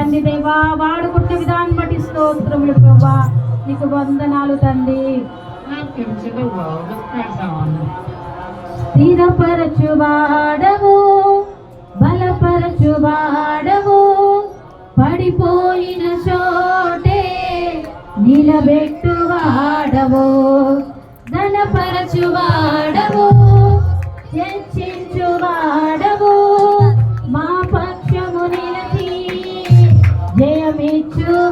తండ్రి దేవా వాడుకుంటున్న విధానం బట్టి స్తోత్రములు ప్రభా. నీకు వందనాలు తండ్రి. స్థిరపరచువాడవు బలపరచువాడవు పడిపోయిన చోటే నిలబెట్టువాడవు ధనపరచువాడవు హెచ్చించువాడవు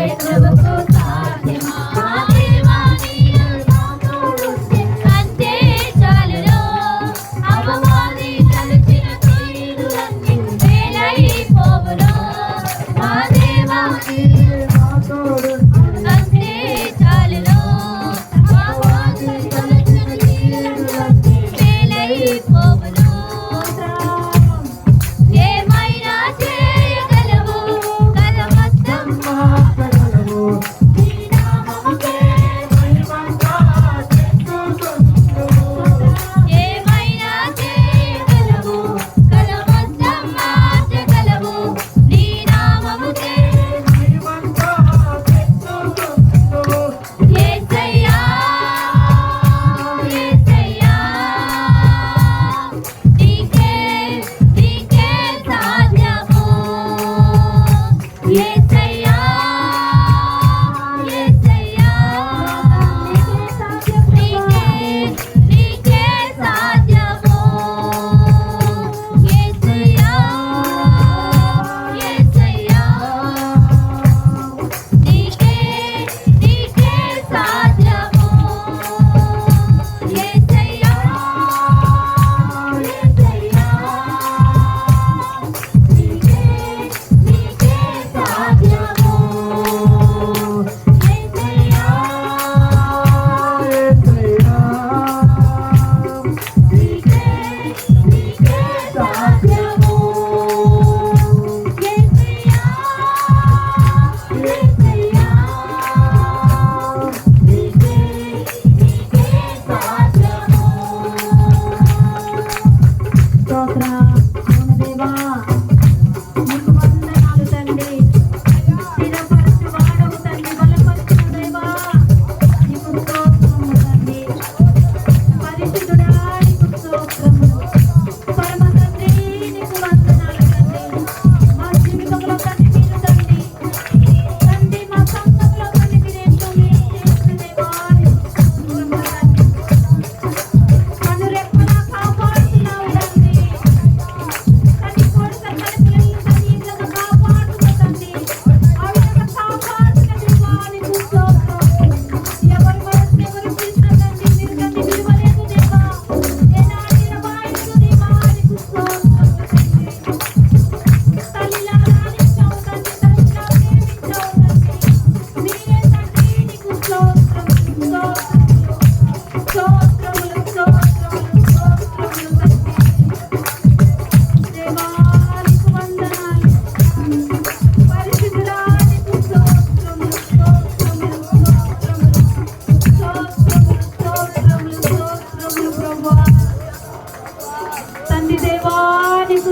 Thank you.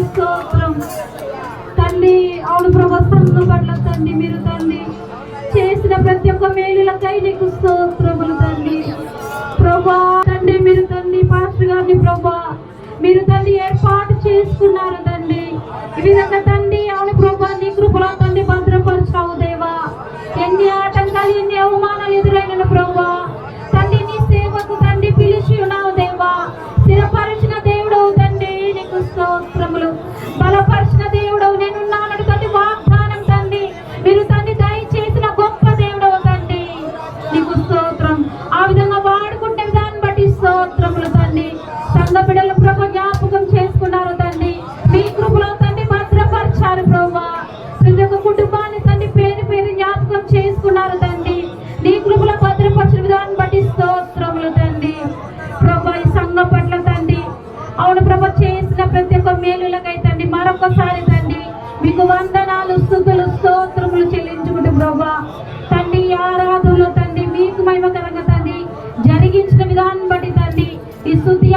స్తోత్రం. తండ్రి అవును ప్రభా సంఘం పట్ల తండ్రి మీరు తండ్రి. చేసిన ప్రతి ఒక్క మేలులకై నీకు స్తోత్రములు తండ్రి. ప్రభా తండ్రి మీరు తండ్రి పాస్టర్ గారిని ప్రభా మీరు తండ్రి ఏర్పాటు చేసుకున్నారు తండ్రి. ఈ విధంగా తండ్రి అవును ప్రభా చేసిన ప్రతి ఒక్క మేలులకై తండి మరొకసారి తండ్రి మీకు వందనాలు స్థుతులు స్తోత్రములు చెల్లించుకుంటూ ప్రభా. తండ్రి ఆరాధులు తండ్రి మీకు మహిమకరంగా తండ్రి జరిగించిన విధానం బట్టి తండ్రి ఈ స్థుతి